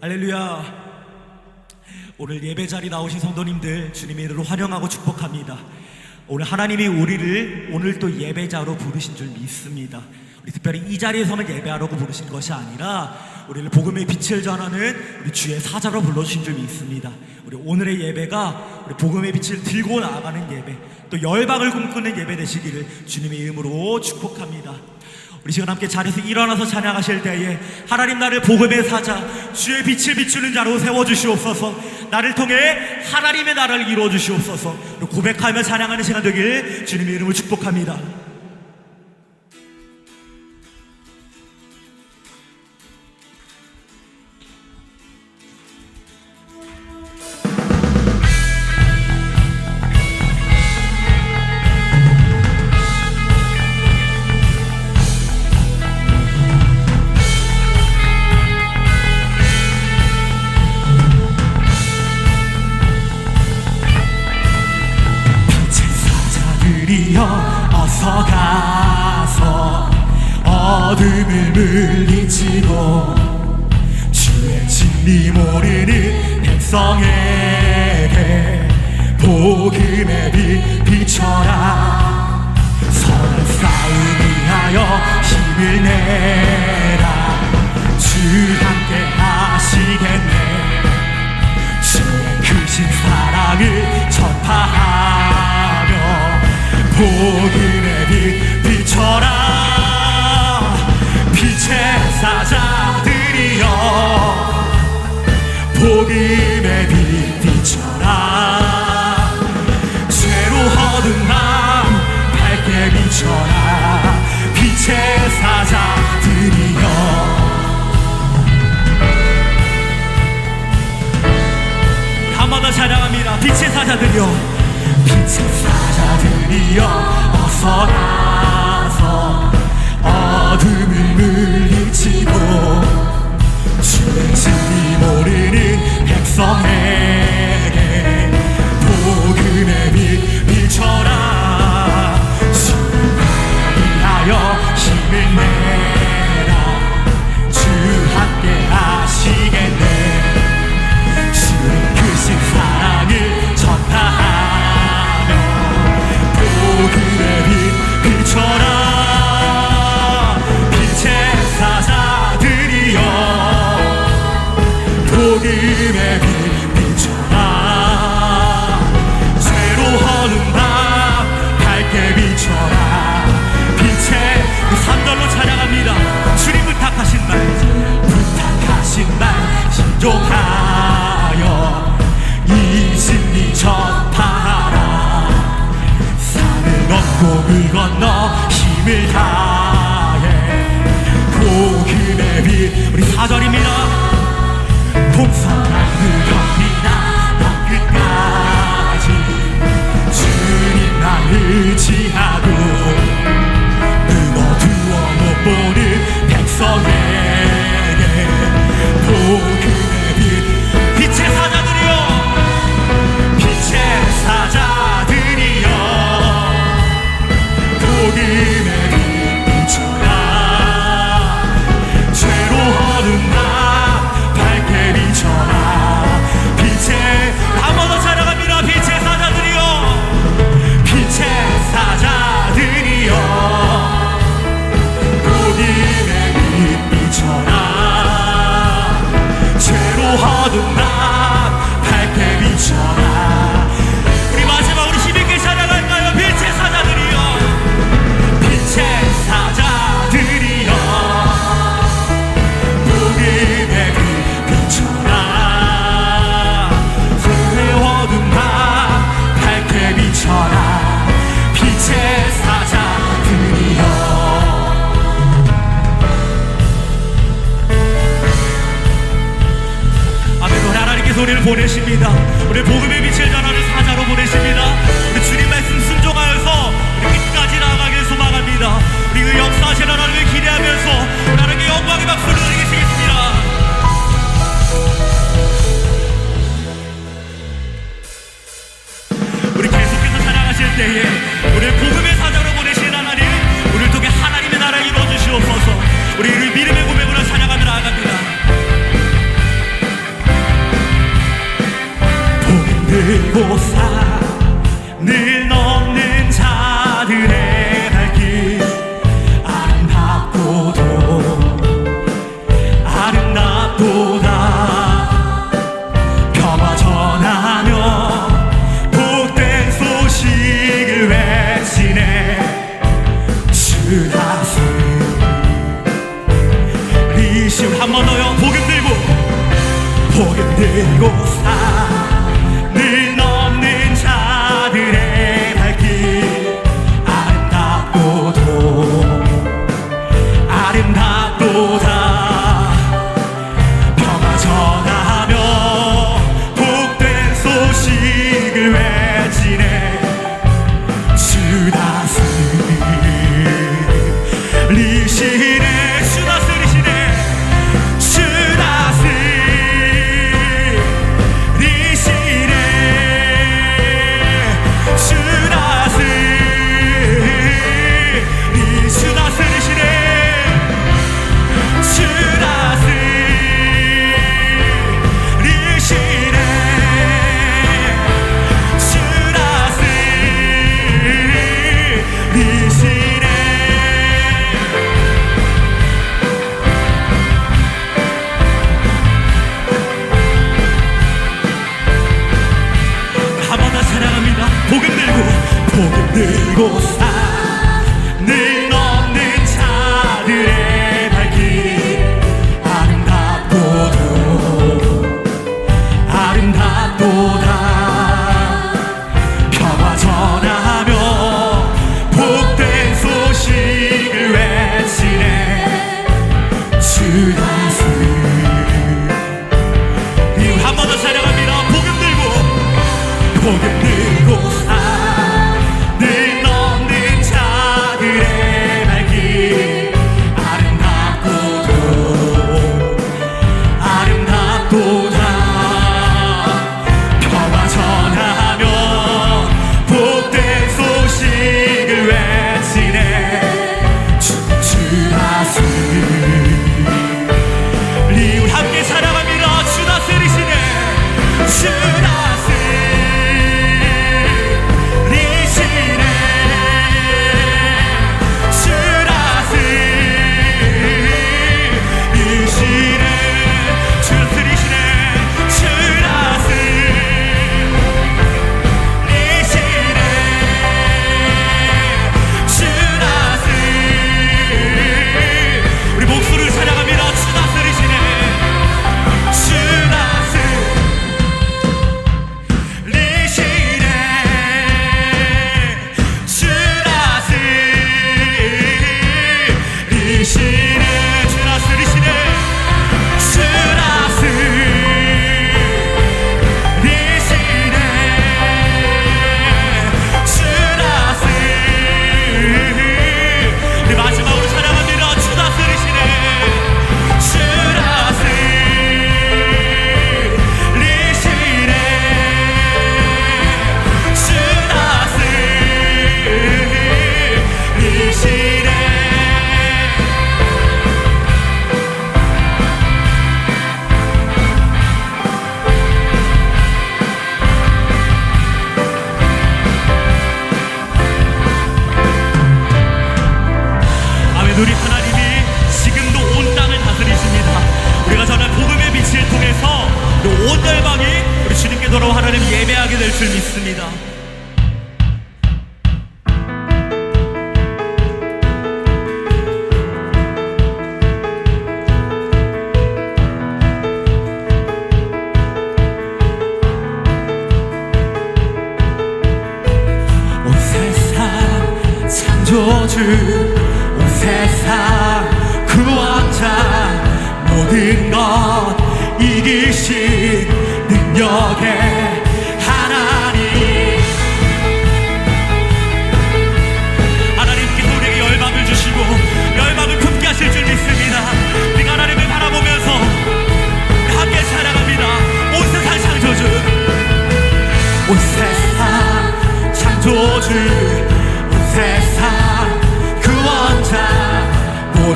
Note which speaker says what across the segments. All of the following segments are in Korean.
Speaker 1: 할렐루야. 오늘 예배 자리 나오신 성도님들 주님의 이름으로 환영하고 축복합니다. 오늘 하나님이 우리를 오늘 또 예배자로 부르신 줄 믿습니다. 우리 특별히 이 자리에서만 예배하라고 부르신 것이 아니라 우리를 복음의 빛을 전하는 우리 주의 사자로 불러주신 줄 믿습니다. 우리 오늘의 예배가 우리 복음의 빛을 들고 나아가는 예배, 또 열방을 꿈꾸는 예배 되시기를 주님의 이름으로 축복합니다. 우리 시간 함께 자리에서 일어나서 찬양하실 때에 하나님 나를 복음의 사자 주의 빛을 비추는 자로 세워주시옵소서. 나를 통해 하나님의 나라를 이루어주시옵소서. 고백하며 찬양하는 시간 되길 주님의 이름을 축복합니다 어둠을 물리치고 주의 진리 모르는 백성에게 복음의 빛 비춰라. 선한 싸움 위하여 힘을 내라. 주 함께 하시겠네. 주의 크신 사랑을 전파하며 복음의 빛 비춰라 사자들이여 복음의 빛 비춰라. 죄로 얻은 맘 밝게 비춰라. 빛의 사자들이여. 한 번 더 찬양합니다. 빛의 사자들이여, 빛의 사자들이여, 어서 나 고개 들고 살 주온 세상 그 구원자 모든 것 이기신 능력에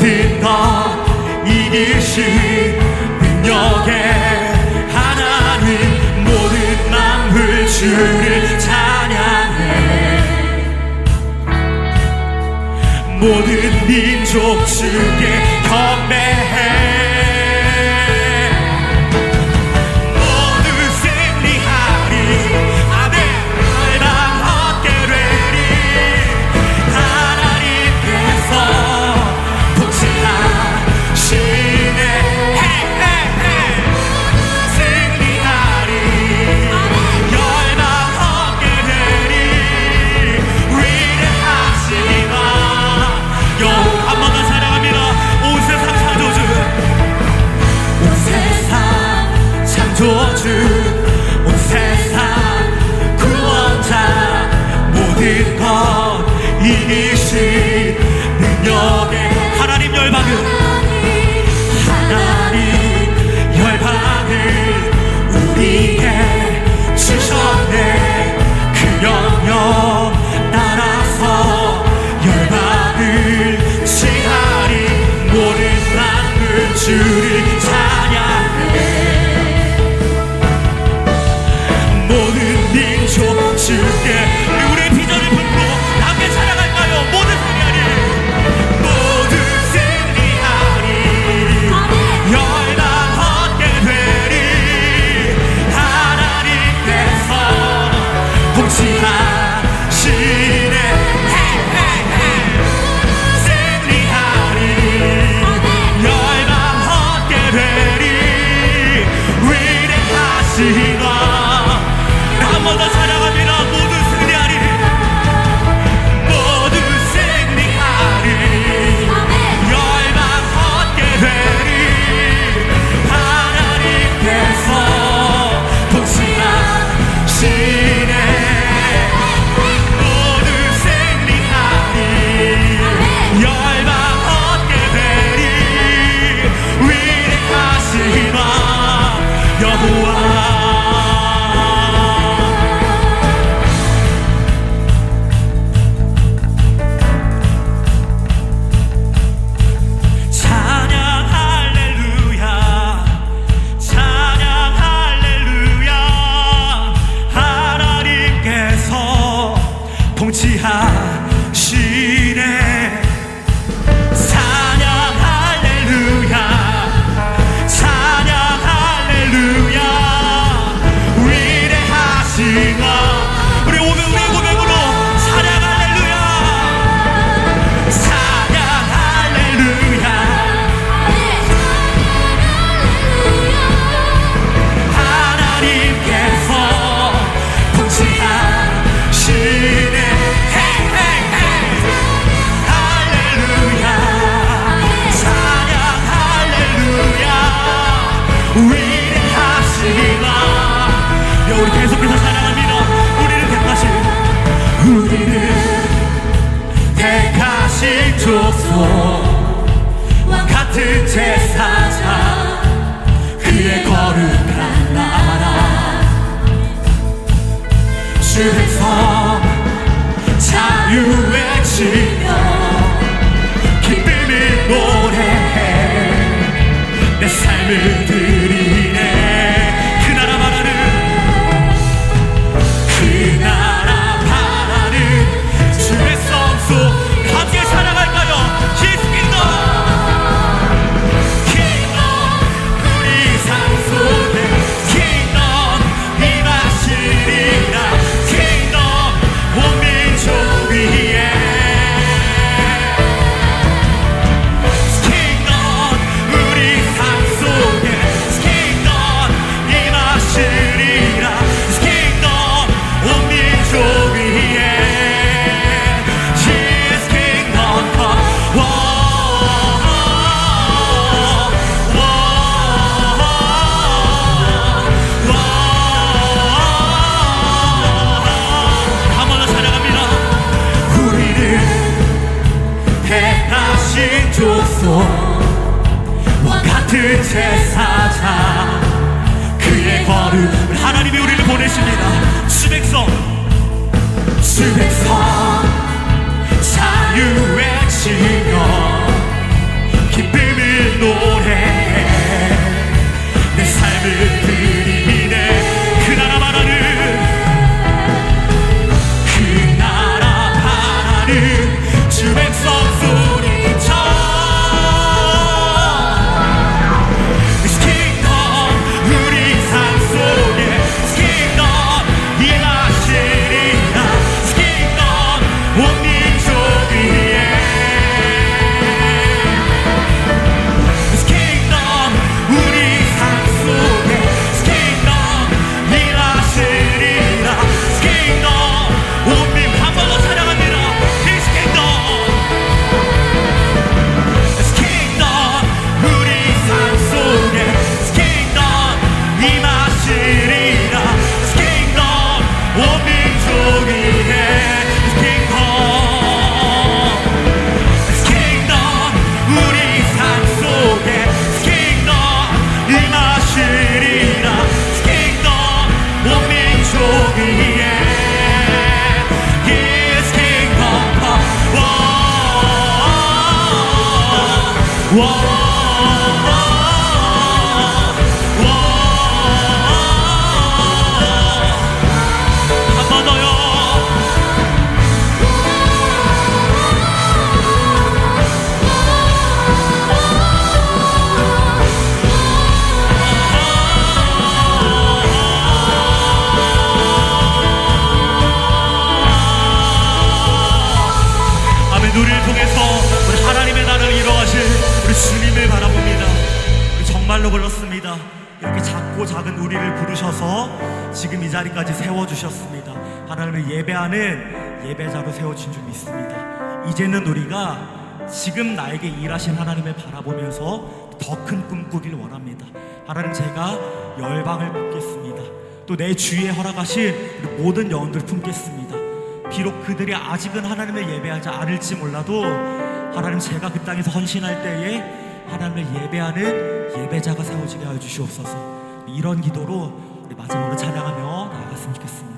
Speaker 1: 모든 것 이기신 능력에 하나님 모든 만물 주를 찬양해. 모든 민족 주께 경배해. 지금 이 자리까지 세워주셨습니다. 하나님을 예배하는 예배자로 세워진 줄 믿습니다. 이제는 우리가 지금 나에게 일하신 하나님을 바라보면서 더 큰 꿈 꾸길 원합니다. 하나님 제가 열방을 품겠습니다. 또 내 주위에 허락하신 모든 영혼들 품겠습니다. 비록 그들이 아직은 하나님을 예배하지 않을지 몰라도 하나님 제가 그 땅에서 헌신할 때에 하나님을 예배하는 예배자가 세워지게 하여 주시옵소서. 이런 기도로 우리 마지막으로 찬양하며 나아갔으면 좋겠습니다.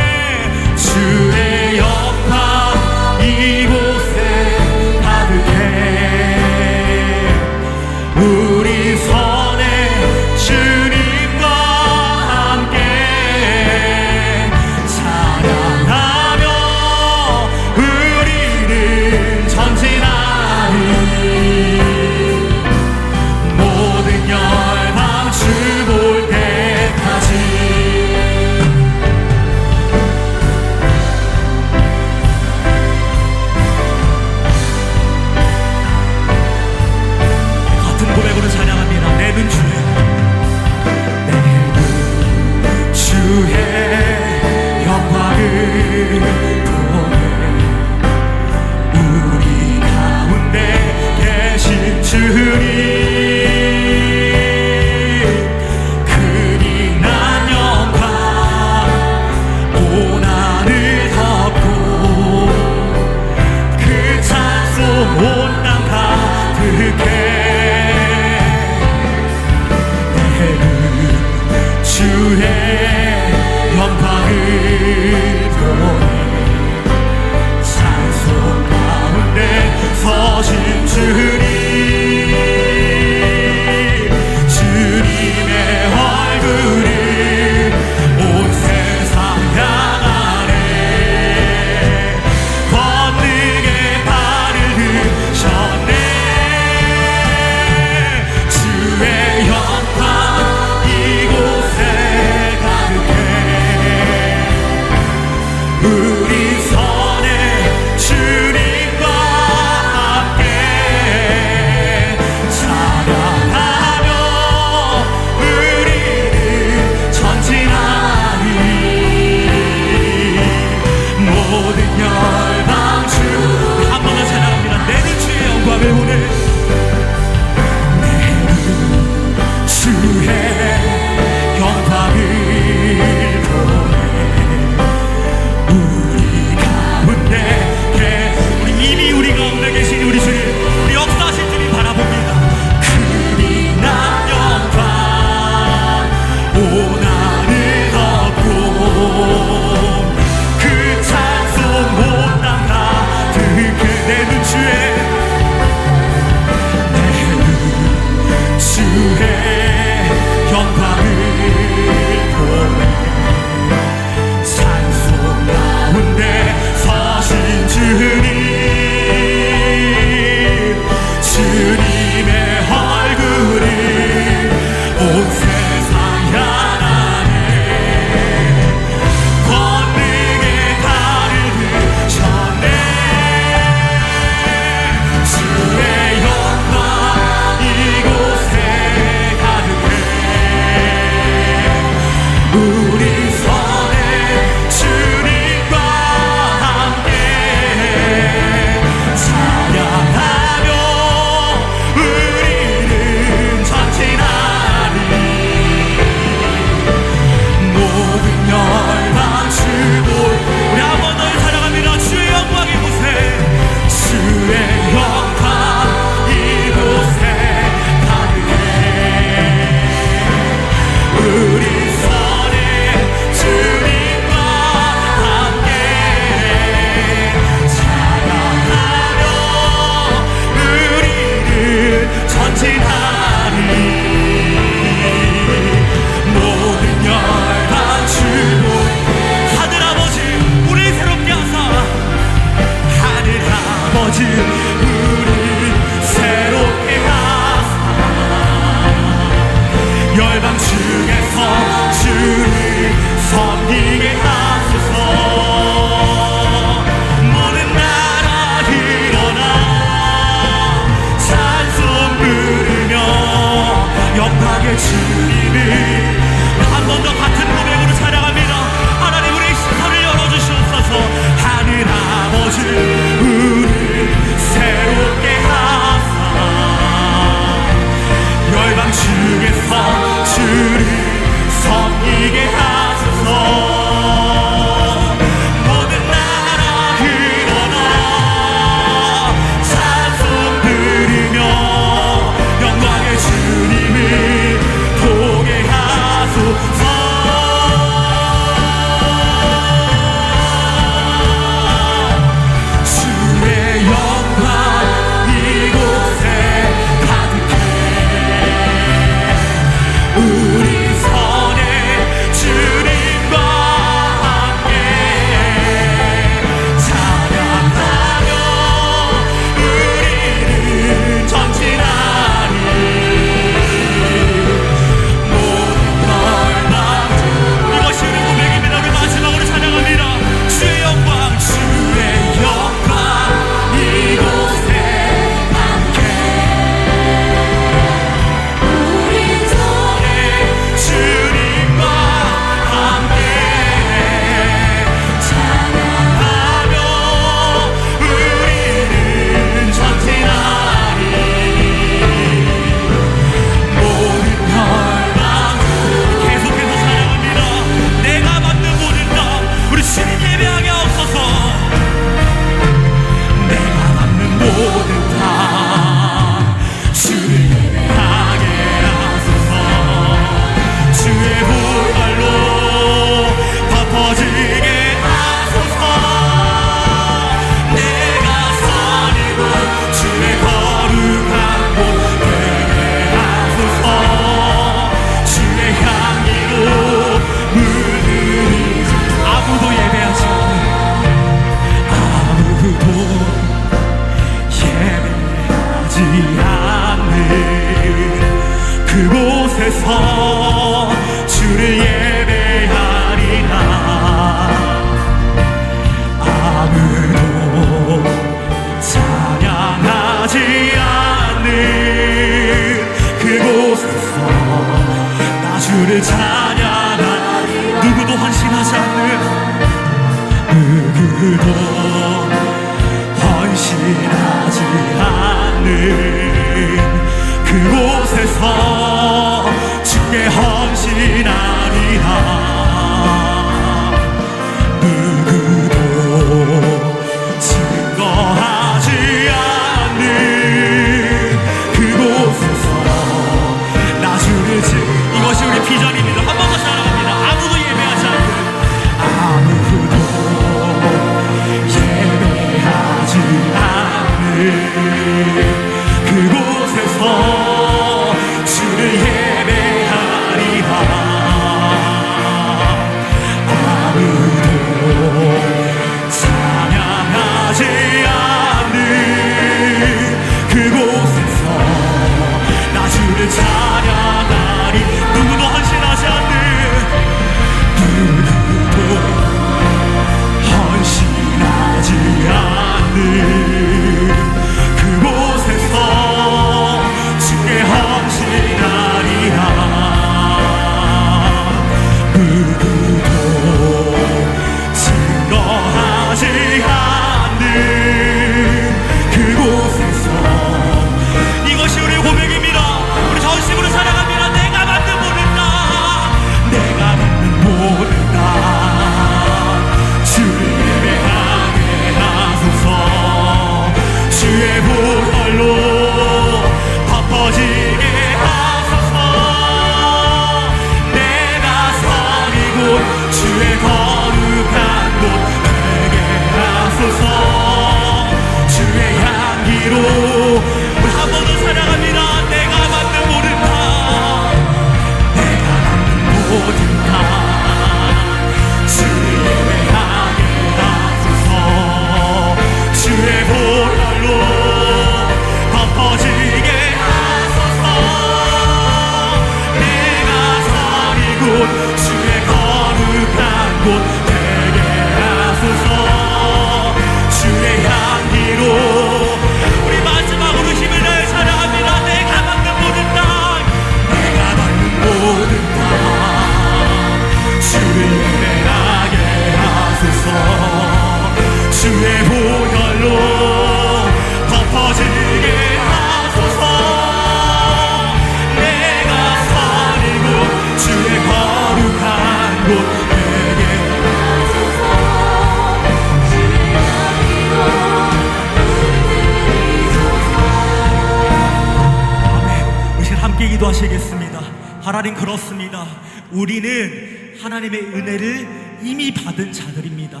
Speaker 1: 기도하시겠습니다. 하나님 그렇습니다. 우리는 하나님의 은혜를 이미 받은 자들입니다.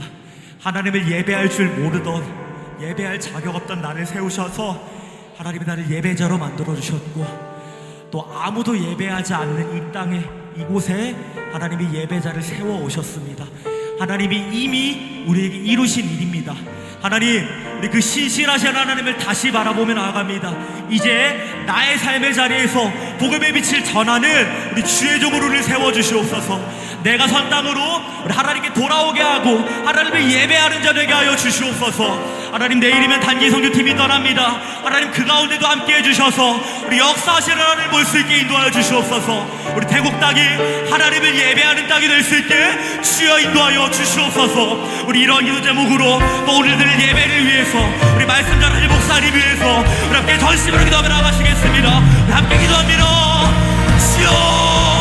Speaker 1: 하나님을 예배할 줄 모르던 예배할 자격 없던 나를 세우셔서 하나님이 나를 예배자로 만들어 주셨고 또 아무도 예배하지 않는 이 땅에 이곳에 하나님이 예배자를 세워 오셨습니다. 하나님이 이미 우리에게 이루신 일입니다. 하나님, 우리 그 신실하신 하나님을 다시 바라보며 나아갑니다. 이제 나의 삶의 자리에서 복음의 빛을 전하는 우리 주의 종으로를 세워 주시옵소서. 내가 선 땅으로 우리 하나님께 돌아오게 하고 하나님을 예배하는 자 되게 하여 주시옵소서. 하나님 내일이면 단기 성교팀이 떠납니다. 하나님 그 가운데도 함께 해주셔서 우리 역사하시는 하나님 볼수 있게 인도하여 주시옵소서. 우리 태국 땅이 하나님을 예배하는 땅이 될 수 있게 주여 인도하여 주시옵소서. 우리 이런 기도 제목으로 또 오늘들 예배를 위해서 우리 말씀 전하실 목사님 위해서 우리 함께 전심으로 기도하며 나가시겠습니다. 함께 기도. の勝